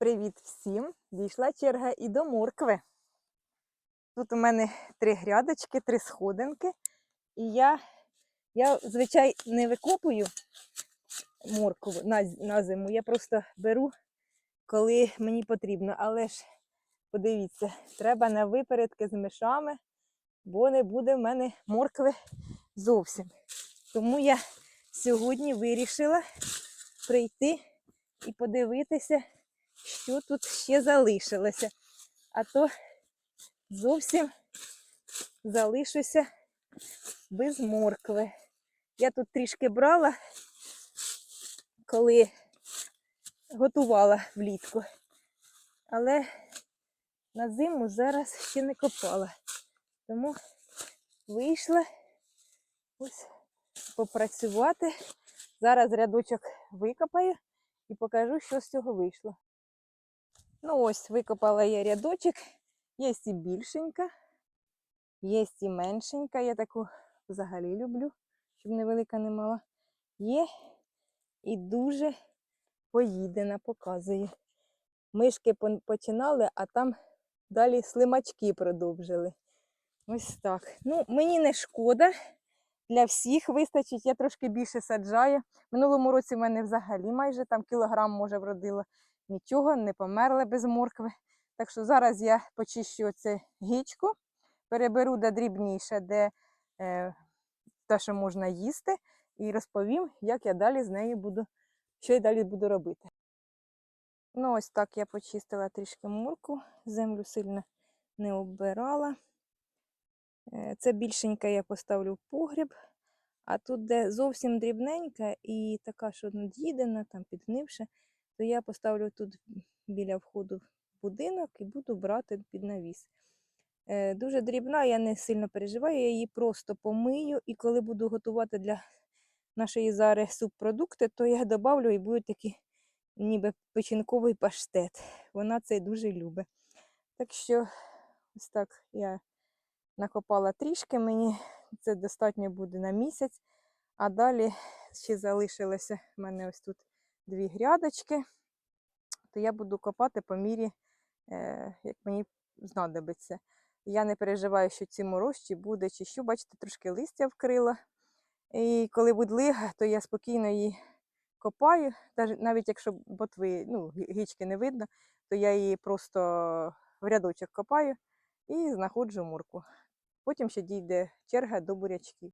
Привіт всім! Дійшла черга і до моркви. Тут у мене три грядочки, три сходинки. І я, я звичайно, не викопую моркву на, на зиму. Я просто беру, коли мені потрібно. Але ж подивіться, треба на випередки з мишами, бо не буде в мене моркви зовсім. Тому я сьогодні вирішила прийти і подивитися, що тут ще залишилося. А то зовсім залишуся без моркви. Я тут трішки брала, коли готувала влітку. Але на зиму зараз ще не копала. Тому вийшла ось попрацювати. Зараз рядочок викопаю і покажу, що з цього вийшло. Ну ось, викопала я рядочок. Є і більшенька, є і меншенька. Я таку взагалі люблю, щоб невелика не мала. Є і дуже поїдена, показую. Мишки починали, а там далі слимачки продовжили. Ось так. Ну, мені не шкода. Для всіх вистачить, я трошки більше саджаю. Минулому році в мене взагалі майже там кілограм, може, вродило. Нічого, не померла без моркви. Так що зараз я почищу оце гічку, переберу де дрібніше, де е, те, що можна їсти, і розповім, як я далі з нею буду, що я далі буду робити. Ну, ось так я почистила трішки морку, землю сильно не оббирала. Е, Це більшенька я поставлю в погріб, а тут, де зовсім дрібненька і така, що над'їдена, там підгнивша, то я поставлю тут біля входу в будинок і буду брати під навіс. Е, Дуже дрібна, я не сильно переживаю, я її просто помию, і коли буду готувати для нашої зари субпродукти, то я добавлю і буде такий ніби печінковий паштет. Вона це дуже любить. Так що ось так я накопала трішки, мені це достатньо буде на місяць. А далі ще залишилося в мене ось тут дві грядочки, то я буду копати по мірі, е, як мені знадобиться. Я не переживаю, що ці морозчі буде чи що. Бачите, трошки листя вкрила. І коли буде лига, то я спокійно її копаю. Навіть якщо ботви, ну, гічки не видно, то я її просто в рядочок копаю і знаходжу морку. Потім ще дійде черга до бурячків.